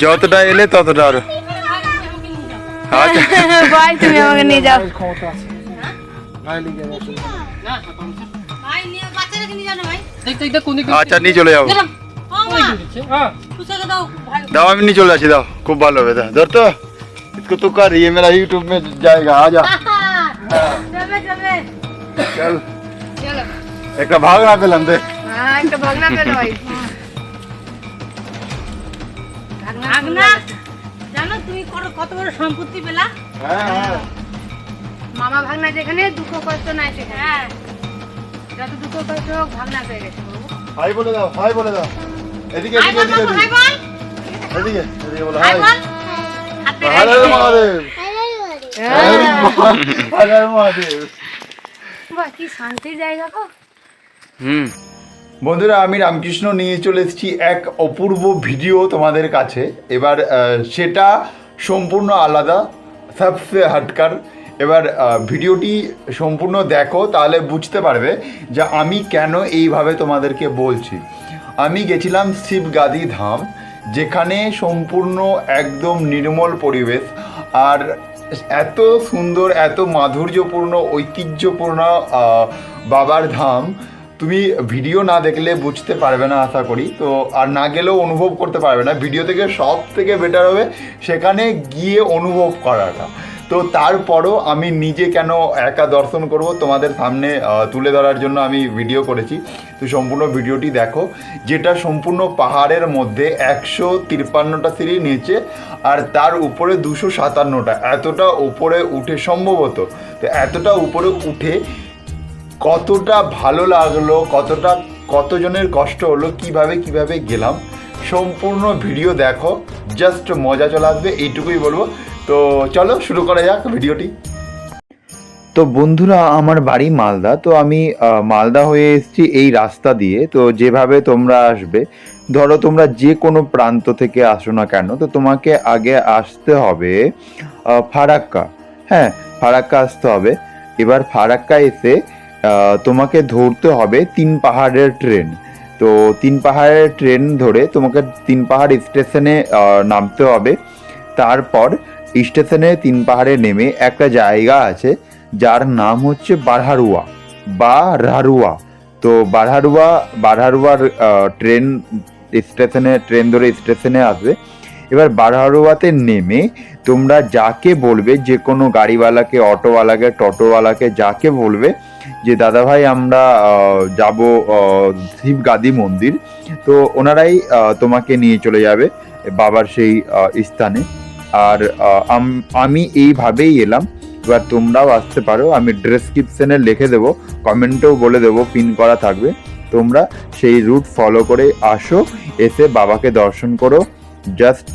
যতটা এলে ততটা আরো আচ্ছা ভাই তুমি আমাকে নিয়ে যাও ক্ষমতা আছে গায়ে লেগে যাবে অসুবিধা নেই। ভাই নিয়ে বাচ্চাটাকে নিয়ে যাও না ভাই দেখ দেখ দেখ কোন দিকে আচ্ছা নিয়ে চলে যাবো ও মা দিচ্ছে হ্যাঁ পুষাকে দাও ভাই दाओ আমি নিয়ে চলে আসি দাও খুব ভালো হবে দাও ধর তো इसको तो कर ये मेरा यूट्यूब में जाएगा आ जा যাবে যাবে चल চলো একটা ভাগ না পেলাম দে হ্যাঁ একটা ভাগনা পেলো ভাগনা জানো তুমি কত- বড় সম্পত্তি পেলা? হ্যাঁ হ্যাঁ। মামা ভাগনা যেখানে দুঃখ কষ্ট নাই সেখানে। হ্যাঁ। যত দুঃখ কষ্ট হোক ভাগনা পেয়ে গেছে হাই বলে দাও হাই বলে দাও। এদিকে এদিকে এদিকে বাবু, হাই বল। এদিকে এদিকে বলো হাই হাই। বল। হাতে হর হর মহাদেব। হর হর মহাদেব। বাহ কি শান্তির জায়গা গো। হুম। বন্ধুরা, আমি রামকৃষ্ণ নিয়ে চলে এসেছি এক অপূর্ব ভিডিও তোমাদের কাছে। এবার সেটা সম্পূর্ণ আলাদা সবসে হাটকার এবার ভিডিওটি সম্পূর্ণ দেখো, তাহলে বুঝতে পারবে যে আমি কেন এইভাবে তোমাদেরকে বলছি। আমি গেছিলাম শিবগাদি ধাম, যেখানে সম্পূর্ণ একদম নির্মল পরিবেশ, আর এত সুন্দর, এত মাধুর্যপূর্ণ, ঐতিহ্যপূর্ণ বাবার ধাম তুমি ভিডিও না দেখলে বুঝতে পারবে না, আশা করি। তো আর না গেলেও অনুভব করতে পারবে না। ভিডিও থেকে সব থেকে বেটার হবে সেখানে গিয়ে অনুভব করাটা। তো তারপরও আমি নিজে কেন একা দর্শন করব তোমাদের সামনে তুলে ধরার জন্য আমি ভিডিও করেছি। তো সম্পূর্ণ ভিডিওটি দেখো। যেটা সম্পূর্ণ পাহাড়ের মধ্যে একশো তিপ্পান্নটা সিঁড়ি নিচে আর তার উপরে দুশো সাতান্নটা। এতটা উপরে উঠে সম্ভবত। তো এতটা উপরে উঠে কতটা ভালো লাগল, কতটা, কতজনের কষ্ট হলো, কীভাবে কীভাবে গেলাম, সম্পূর্ণ ভিডিও দেখো জাস্ট মজা চলে আসবে, এইটুকুই বলব। তো চলো শুরু করা যাক ভিডিওটি। তো বন্ধুরা, আমার বাড়ি মালদা, তো আমি মালদা হয়ে এসেছি এই রাস্তা দিয়ে। তো যেভাবে তোমরা আসবে, ধরো তোমরা যে কোনো প্রান্ত থেকে আসো না কেন, তো তোমাকে আগে আসতে হবে ফারাক্কা। হ্যাঁ ফারাক্কা আসতে হবে। এবার ফারাক্কা এসে তোমাকে ধরতে হবে তিন পাহাড়ের ট্রেন। তো তিন পাহাড়ের ট্রেন ধরে তোমাকে তিন পাহাড় স্টেশনে নামতে হবে। তারপর স্টেশনে তিন পাহাড়ে নেমে একটা জায়গা আছে, যার নাম হচ্ছে বারহারুয়া। বা রারুয়া তো বারহারুয়া, বারহারুয়ার ট্রেন, স্টেশনে, ট্রেন ধরে স্টেশনে আসবে। এবার বারহারুয়াতে নেমে তোমরা যাকে বলবে, যে কোনো গাড়িওয়ালাকে, অটোওয়ালাকে, টোটোওয়ালাকে যাকে বলবে, যে দাদা ভাই আমরা যাব শিবগাদি মন্দির। তো ওনারাই তোমাকে নিয়ে চলে যাবে বাবার সেই স্থানে। আর আমি এইভাবেই এলাম। এবার তোমরাও আসতে পারো। আমি ডেসক্রিপশনে লিখে দেবো, কমেন্টেও বলে দেবো, পিন করা থাকবে। তোমরা সেই রুট ফলো করে আসো, এসে বাবাকে দর্শন করো। জাস্ট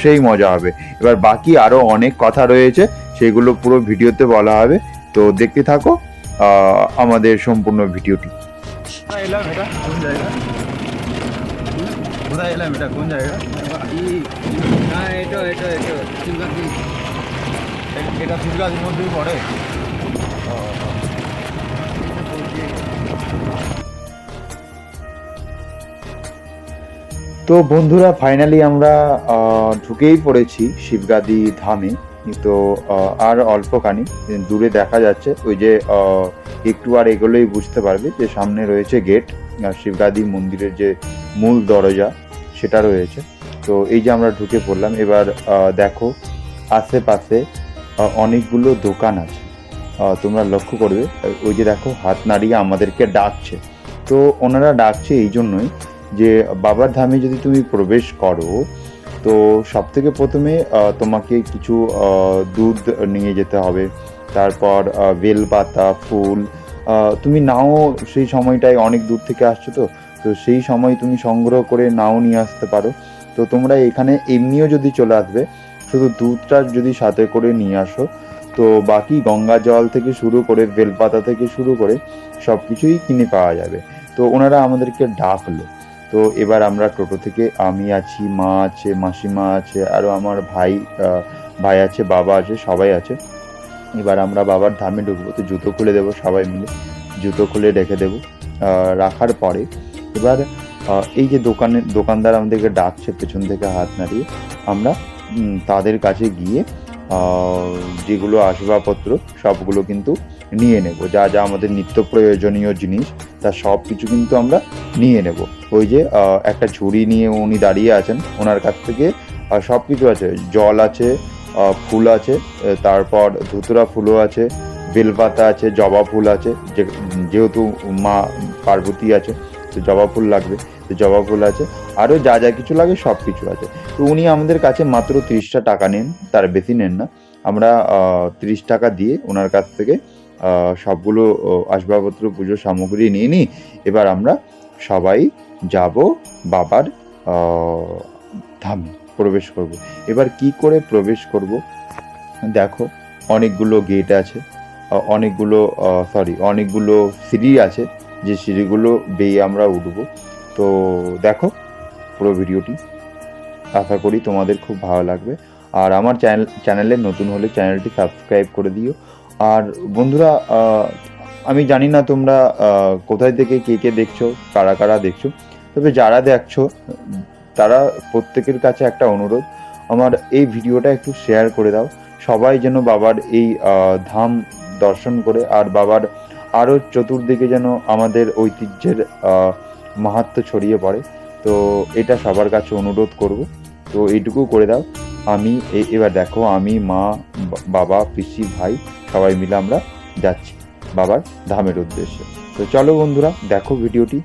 সেই মজা হবে। এবার বাকি আরও অনেক কথা রয়েছে, সেগুলো পুরো ভিডিওতে বলা হবে। তো দেখতে থাকো আমাদের সম্পূর্ণ ভিডিওটি। এটা? এটা? হ্যাঁ এটা এটা মধ্যেই পড়ে। তো বন্ধুরা ফাইনালি আমরা ঢুকেই পড়েছি শিবগাদি ধামে। তো আর অল্পখানি, দূরে দেখা যাচ্ছে। ওই যে একটু আর এগুলোই বুঝতে পারবে যে সামনে রয়েছে গেট শিবগাদি মন্দিরের যে মূল দরজা, সেটা রয়েছে। তো এই যে আমরা ঢুকে পড়লাম, এবার দেখো আশেপাশে অনেকগুলো দোকান আছে। তোমরা লক্ষ্য করবে, ওই যে দেখো হাত নাড়িয়ে আমাদেরকে ডাকছে। তো ওনারা ডাকছে এই জন্যই যে বাবার ধামে যদি তুমি প্রবেশ করো, তো সব থেকে প্রথমে তোমাকে কিছু দুধ নিয়ে যেতে হবে। তারপর বেলপাতা, ফুল তুমি নাও সেই সময়টায়, অনেক দূর থেকে আসছো তো? তো সেই সময় তুমি সংগ্রহ করে নাও নিয়ে আসতে পারো। তো তোমরা এখানে এমনিও যদি চলে আসবে, শুধু দুধটা যদি সাথে করে নিয়ে আসো, তো বাকি গঙ্গা জল থেকে শুরু করে, বেলপাতা থেকে শুরু করে সব কিছুই কিনে পাওয়া যাবে। তো ওনারা আমাদেরকে ডাকলো। তো এবার আমরা টোটো থেকে, আমি আছি, মা আছে, মাসিমা আছে আরও আমার ভাই ভাই আছে, বাবা আছে, সবাই আছে। এবার আমরা বাবার ধামে ঢুকবো, তো জুতো খুলে দেবো সবাই মিলে, জুতো খুলে রেখে দেবো রাখার পরে। এবার এই যে দোকানের দোকানদার আমাদেরকে ডাকছে পেছন থেকে হাত নাড়িয়ে, আমরা তাদের কাছে গিয়ে যেগুলো আসবাবপত্র সবগুলো কিন্তু নিয়ে নেব। যা যা আমাদের নিত্য প্রয়োজনীয় জিনিস, তা সব কিছু কিন্তু আমরা নিয়ে নেব। ওই যে একটা ঝুড়ি নিয়ে উনি দাঁড়িয়ে আছেন। ওনার কাছ থেকে সব কিছু আছে। জল আছে ফুল আছে তারপর ধুতুরা ফুলও আছে, বেলপাতা আছে, জবা ফুল আছে। যেহেতু মা পার্বতী আছে, তো জবা ফুল লাগবে, তো জবা ফুল আছে। আরও যা যা কিছু লাগে সব কিছু আছে। তো উনি আমাদের কাছে মাত্র তিরিশটা টাকা নেন, তার বেশি নেন না। আমরা তিরিশ টাকা দিয়ে ওনার কাছ থেকে সবগুলো আসবাবপত্র পুজোর সামগ্রী নিয়ে নিই। এবার আমরা সবাই যাব বাবার ধামে প্রবেশ করব। এবার কি করে প্রবেশ করব? দেখো, অনেকগুলো গেট আছে অনেকগুলো সরি অনেকগুলো সিঁড়ি আছে, যে সিঁড়িগুলো বেয়ে আমরা উঠব। তো দেখো পুরো ভিডিওটি। আশা করি তোমাদের খুব ভালো লাগবে। আর আমার চ্যানেল, চ্যানেলে নতুন হলে চ্যানেলটি সাবস্ক্রাইব করে দিও। আর বন্ধুরা আমি জানি না তোমরা কোথায় থেকে কে কে দেখছ কারা কারা দেখছ তবে যারা দেখছ তারা প্রত্যেকের কাছে একটা অনুরোধ আমার এই ভিডিওটা একটু শেয়ার করে দাও সবাই যেন বাবার এই ধাম দর্শন করে আর বাবার আরও চতুর্দিকে যেন আমাদের ঐতিহ্যের আহ, মাহাত্ম্য ছড়িয়ে পড়ে তো এটা সবার কাছে অনুরোধ করব তো এইটুকু করে দাও আমি এবার দেখো আমি মা বাবা পিসি ভাই সবাই মিলে আমরা যাচ্ছি। বাবার ধামের উদ্দেশ্যে। তো চলো বন্ধুরা দেখো ভিডিওটি।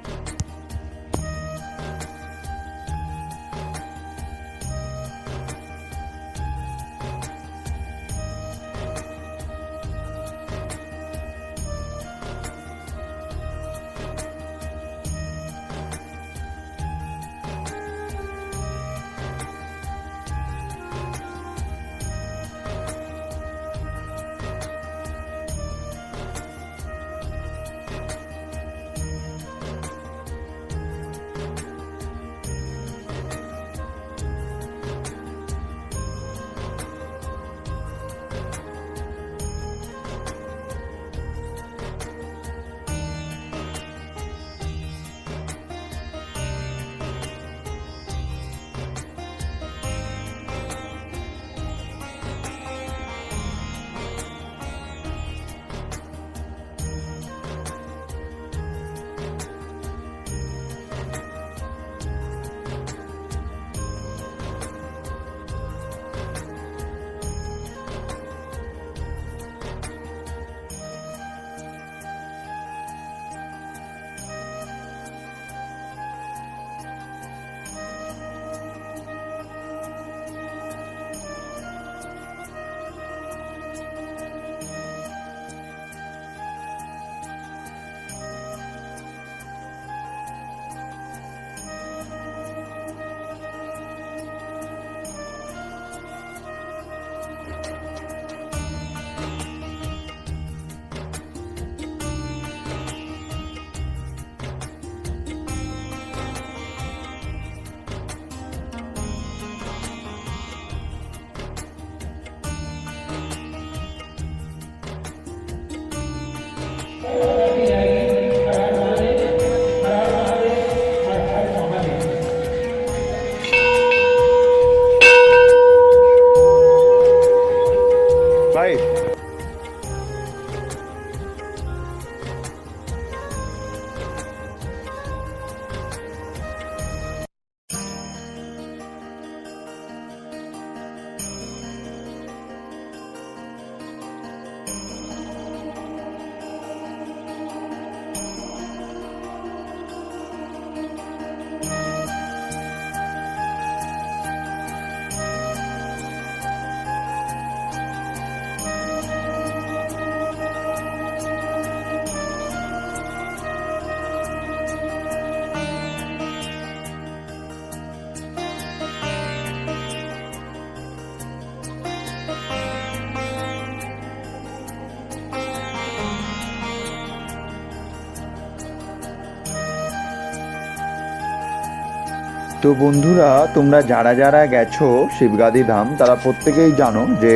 তো বন্ধুরা, তোমরা যারা যারা গেছো শিবগাদি ধাম, তারা প্রত্যেকেই জানো যে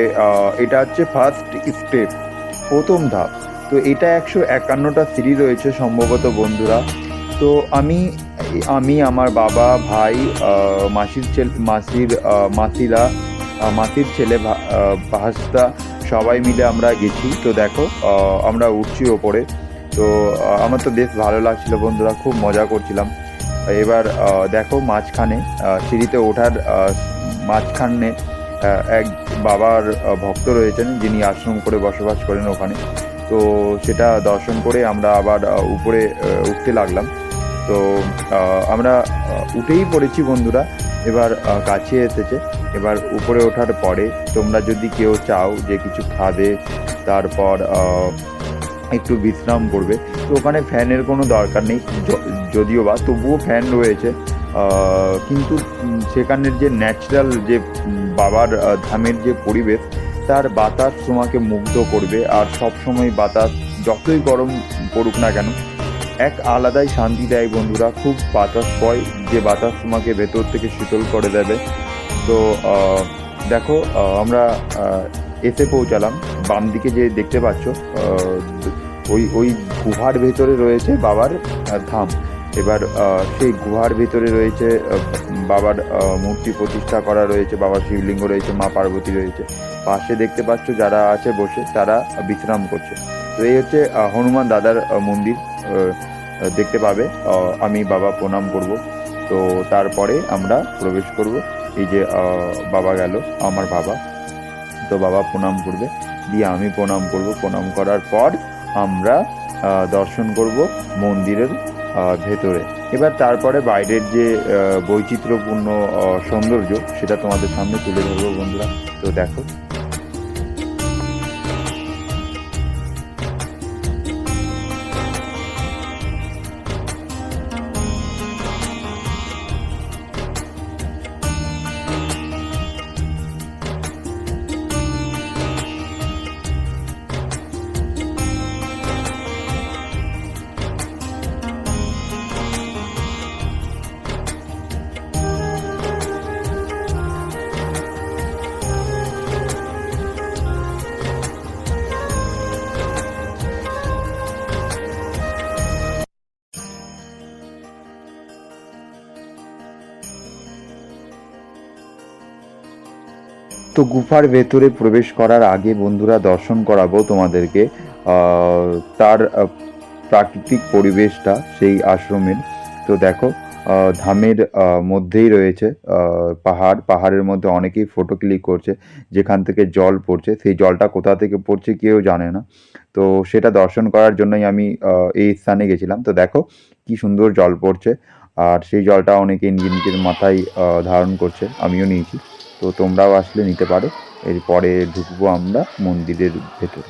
এটা হচ্ছে ফার্স্ট স্টেপ প্রথম ধাপ। তো এটা একশো একান্নটা সিঁড়ি রয়েছে সম্ভবত বন্ধুরা। তো আমি আমি, আমার বাবা, ভাই মাসির ছেলে, মাসির মাসিরা মাসির ছেলে ভাস্তা সবাই মিলে আমরা গেছি। তো দেখো আমরা উঠছি ওপরে। তো আমার তো বেশ ভালো লাগছিল বন্ধুরা, খুব মজা করছিলাম। এবার দেখো মাঝখানে সিঁড়িতে ওঠার মাঝখানে এক বাবার ভক্ত রয়েছেন যিনি আশ্রম করে বসবাস করেন ওখানে। তো সেটা দর্শন করে আমরা আবার উপরে উঠতে লাগলাম। তো আমরা উঠেই পড়েছি বন্ধুরা। এবার কাছে এসেছে। এবার উপরে ওঠার পরে তোমরা যদি কেউ চাও যে কিছু খাবে, তারপর একটু বিশ্রাম করবে। তো ওখানে ফ্যানের কোনো দরকার নেই। যদিও বা তবুও ফ্যান রয়েছে। কিন্তু সেখানের যে ন্যাচারাল যে বাবার ধামের যে পরিবেশ, তার বাতাস তোমাকে মুগ্ধ করবে। আর সব সময় বাতাস যতই গরম পড়ুক না কেন, এক আলাদাই শান্তি দেয় বন্ধুরা। খুব বাতাস পয় যে বাতাস তোমাকে ভেতর থেকে শীতল করে দেবে। তো দেখো আমরা এসে পৌঁছালাম। বাম দিকে যে দেখতে পাচ্ছ ওই ওই গুহার ভেতরে রয়েছে বাবার ধাম এবার সেই গুহার ভেতরে রয়েছে বাবার মূর্তি প্রতিষ্ঠা করা রয়েছে, বাবার শিবলিঙ্গ রয়েছে, মা পার্বতী রয়েছে। পাশে দেখতে পাচ্ছ যারা আছে বসে, তারা বিশ্রাম করছে। তো এই হচ্ছে হনুমান দাদার মন্দির দেখতে পাবে। আমি বাবা প্রণাম করব। তো তারপরে আমরা প্রবেশ করব। এই যে বাবা গেল, আমার বাবা। তো বাবা প্রণাম করবে। দিয়ে আমি প্রণাম করব। প্রণাম করার পর আমরা দর্শন করব মন্দিরের ভেতরে। এবার তারপরে বাইরের যে বৈচিত্র্যপূর্ণ সৌন্দর্য, সেটা তোমাদের সামনে তুলে ধরবো বন্ধুরা। তো দেখো। তো গুফার ভেতরে প্রবেশ করার আগে বন্ধুরা দর্শন করাবো তোমাদেরকে তার প্রাকৃতিক পরিবেশটা সেই আশ্রমের। তো দেখো ধামের মধ্যেই রয়েছে পাহাড়। পাহাড়ের মধ্যে অনেকেই ফটো ক্লিক করছে, যেখান থেকে জল পড়ছে। সেই জলটা কোথা থেকে পড়ছে কেউ জানে না। তো সেটা দর্শন করার জন্যই আমি এই স্থানে গেছিলাম। তো দেখো, কি সুন্দর জল পড়ছে। আর সেই জলটা অনেকে নিজের নিজের মাথায় ধারণ করছে। আমিও নিয়েছি। তো তোমরাও আসলে নিতে পারো। এরপরে ঢুকবো আমরা মন্দিরের ভেতরে।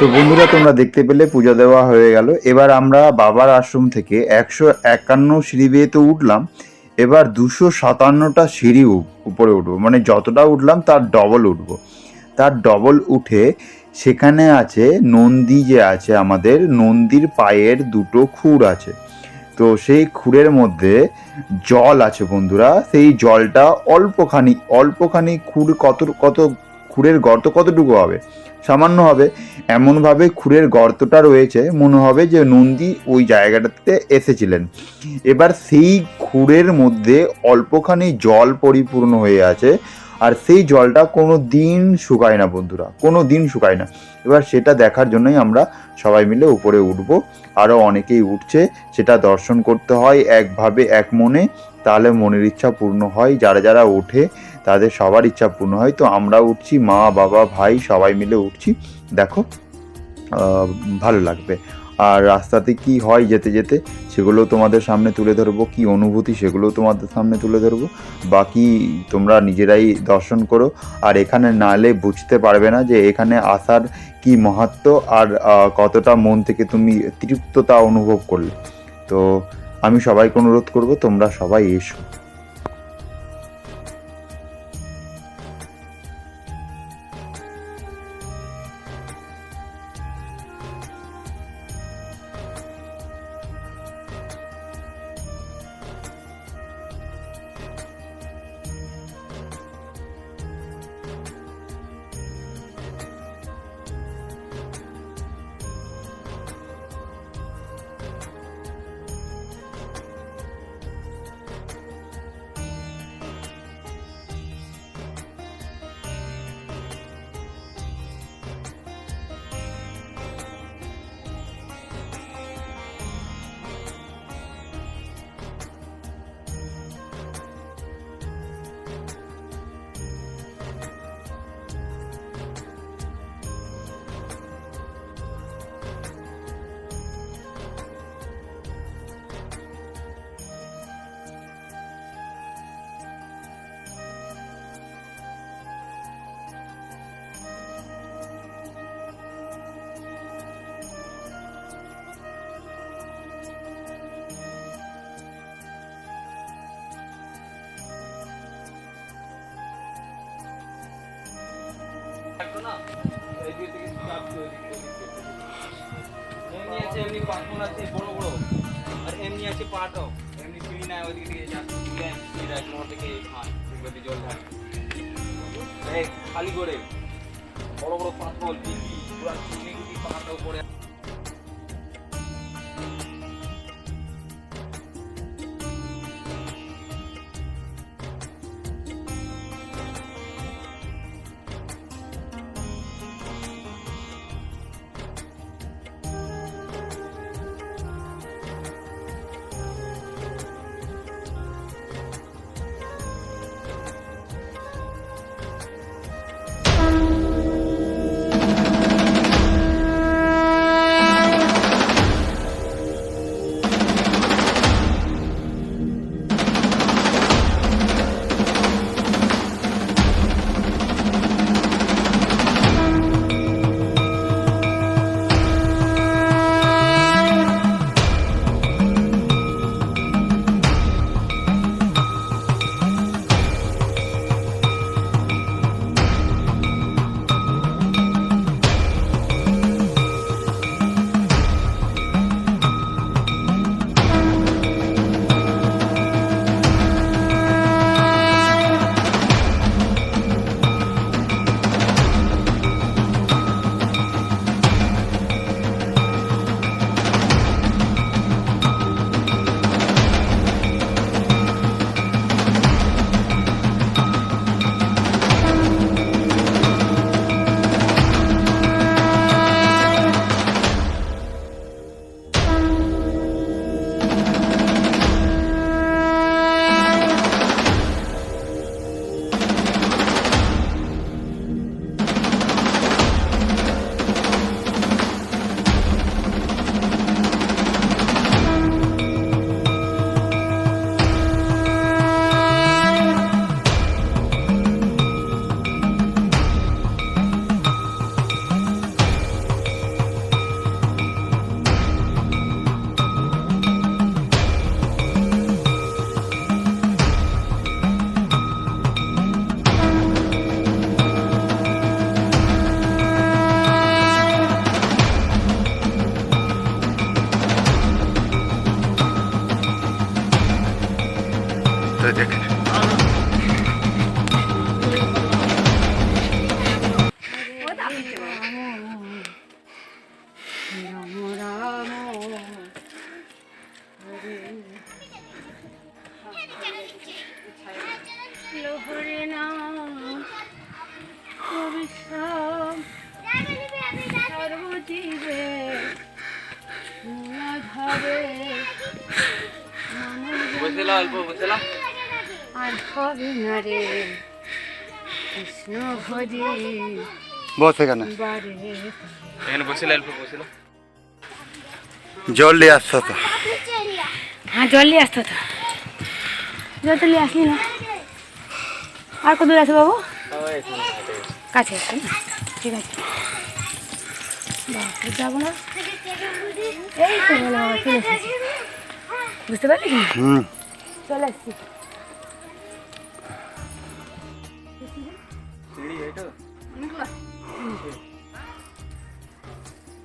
তো বন্ধুরা, তোমরা দেখতে পেলে পূজা দেওয়া হয়ে গেল। এবার আমরা বাবার আশ্রম থেকে একশো একান্ন সিঁড়ি বেয়ে তো উঠলাম। এবার দুশো সাতান্নটা সিঁড়ি উপ- উপরে উঠবো। মানে যতটা উঠলাম, তার ডবল উঠবো। তার ডবল উঠে সেখানে আছে নন্দী যে আছে আমাদের, নন্দীর পায়ের দুটো খুর আছে। তো সেই খুরের মধ্যে জল আছে বন্ধুরা। সেই জলটা অল্পখানি অল্পখানি খুঁড় কত কত, খুরের গর্ত কতটুকু হবে? সামান্য হবে। এমনভাবে খুরের গর্তটা রয়েছে, মনে হবে যে নন্দী ওই জায়গাটাতে এসেছিলেন। এবার সেই খুরের মধ্যে অল্পখানি জল পরিপূর্ণ হয়ে আছে, আর সেই জলটা কোনো দিন শুকায় না বন্ধুরা, কোনো দিন শুকায় না। এবার সেটা দেখার জন্যই আমরা সবাই মিলে উপরে উঠবো। আরও অনেকেই উঠছে, সেটা দর্শন করতে হয় একভাবে, এক মনে। তাহলে মনের ইচ্ছা পূর্ণ হয়, যারা যারা ওঠে তাদের সবার ইচ্ছা পূর্ণ হয়। তো আমরা উঠছি, মা, বাবা, ভাই সবাই মিলে উঠছি। দেখো ভালো লাগবে। আর রাস্তাতে কি হয় যেতে যেতে, সেগুলো তোমাদের সামনে তুলে ধরবো। কি অনুভূতি সেগুলো তোমাদের সামনে তুলে ধরবো। বাকি তোমরা নিজেরাই দর্শন করো। আর এখানে না এলে বুঝতে পারবে না যে এখানে আসার কি মহাত্ম আর কতটা মন থেকে তুমি তৃপ্ততা অনুভব করলে। তো আমি সবাইকে অনুরোধ করব, তোমরা সবাই এসো। এমনি আছে, এমনি পাথর আছে, বড় বড়। আর এমনি আছে এমনি নাই দিকে জল খালি করে। বড় বড় পাথর গুটি পাহাড়টা উপরে হরে নাম। হরি শ্যাম সর্বজীবে ধরে আর হবে না রে। কৃষ্ণ হরি বস এখানে। এখানে বসে লো অল্প বসে লো জল নিয়ে আসছো তো। হ্যাঁ জল নিয়ে আসতো তো। জল তো নিয়ে আসলি না? আর কত দূর আছে বাবু? কাছে আছে না? ঠিক আছে। যাব না? এই তো চলে এসেছি। বুঝতে পারলি? হুম। চলে আসছি সিঁড়ি এটা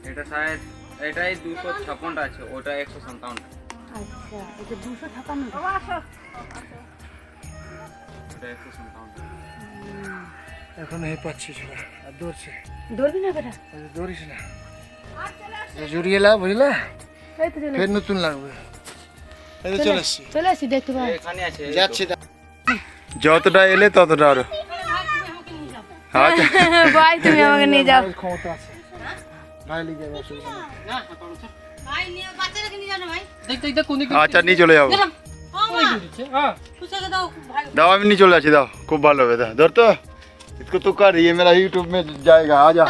এটা এটাই দুশো ছাপ্পান্নটা আছে ওটা একশো সন্তাউন্নটা আচ্ছা এটা দুশো এখন এই পাচ্ছি ছোড়া আর দৌড়ছে দৌড়বি না বেটা দৌড়িস না জড়িয়ে এলা বুঝলা এই তো চলে ফের নতুন লাগবে এই তো চলে এসছি চলে আসছি দেখতে পাবো এখানে আছে যাচ্ছি যতটা এলে ততটা আরও আচ্ছা ভাই তুমি আমাকে নিয়ে যাও ক্ষমতা আছে ভাই লিখে যাবে অসুবিধা নেই। ভাই নিয়ে বাচ্চাটাকে নিয়ে যাও না ভাই আচ্ছা নিয়ে চলে যাব ও মা খুশাকে দাও ভাই दाओ আমি नहीं चले जाची दाओ खूब भालो है धर तो इसको तो कर ये मेरा यूट्यूब में जाएगा आ जा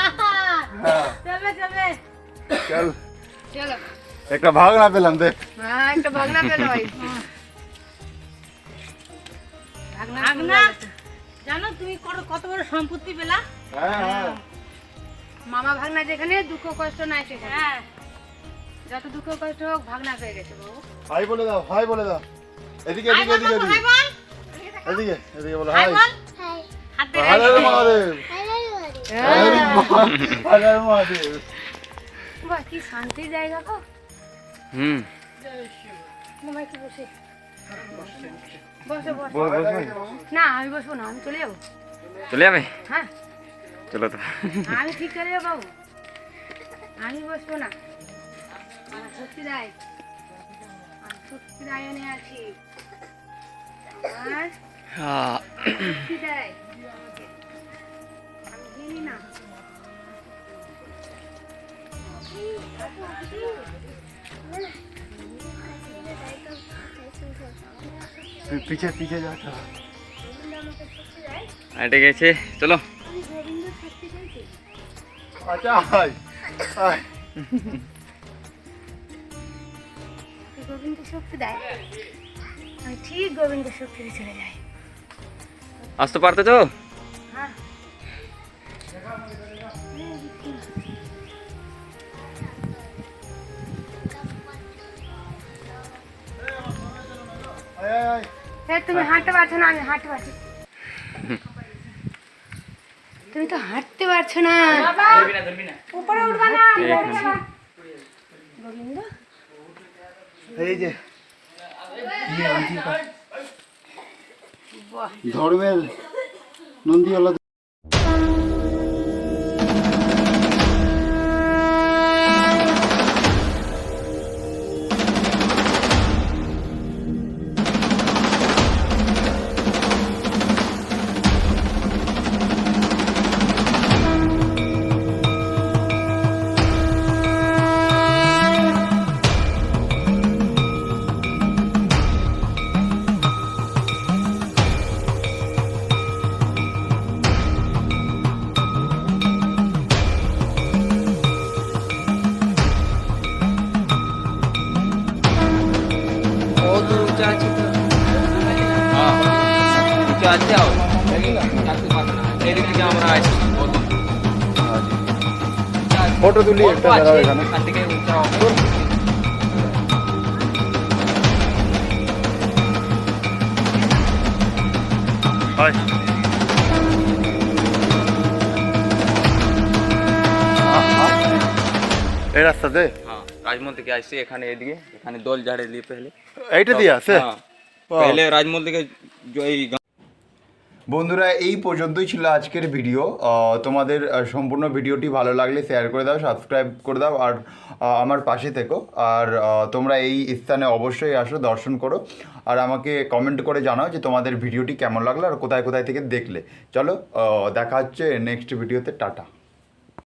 চলবে চলবে चल চলো একটা ভাগ না পেলাম দেখ হ্যাঁ একটা ভাগনা পেলো ভাই ভাগনা ভাগনা জানো তুমি কত- কত বড় সম্পত্তি পেলা হ্যাঁ হ্যাঁ মামা ভাগনা যেখানে দুঃখ কষ্ট নাই সেখানে হ্যাঁ যত দুঃখ কষ্ট হোক ভাগনা পেয়ে গেছে বাবু হাই বলে দাও হাই বলে দাও এদিকে হাই এদিকে এদিকে হাই এদিকে। বল এদিকে এদিকে বলো হাই হাই। বল হাত দে হরে মহাদেব। হরে মহাদেব। বাহ কি শান্তির জায়গা গো। হুম। মামা একটু বসে। বসো না আমি বসবো না আমি চলে যাব। চলে যাবে? হ্যাঁ। চলো তো। আমি ঠিক করে যাব আমি বসবো না। শক্তি দেয় আমি শক্তি আছি। হ্যাঁ। পিছে পিছে যাটা আটে গেছে চলো। আচ্ছা গোবিন্দ শক্তি দেয় ঠিক গোবিন্দ সুখে চলে যায়। আসতে পারতে তো? হ্যাঁ। তুমি হ্যাঁ। হাঁটতে পারছ না আমি হাঁটতে পারছি। তুমি তো হাঁটতে পারছ না। উপরে উঠবা না হ্যাঁ, গোবিন্দ? এই যে। ধর্মের নন্দীওয়ালা উঁচা আছে আও চারশো পাঁচ না এদিকে যে আমরা আছি কত ফটো তুলি একটা দাঁড়াও এখানে এখান থেকে উঁচা হবে হাই এই রাস্তাতে হ্যাঁ রাজমহল থেকে আসছি এখানে এদিকে এখানে দোল ঝাড়ে দিয়ে পেলে এইটা দিয়ে আছে হ্যাঁ पहले राजमहल থেকে जो এই বন্ধুরা, এই পর্যন্তই ছিল আজকের ভিডিও। তোমাদের সম্পূর্ণ ভিডিওটি ভালো লাগলে শেয়ার করে দাও সাবস্ক্রাইব করে দাও, আর আমার পাশে থেকো। আর তোমরা এই স্থানে অবশ্যই আসো, দর্শন করো, আর আমাকে কমেন্ট করে জানাও যে তোমাদের ভিডিওটি কেমন লাগল আর কোথায় কোথায় থেকে দেখলে। চলো দেখা হচ্ছে নেক্সট ভিডিওতে টাটা।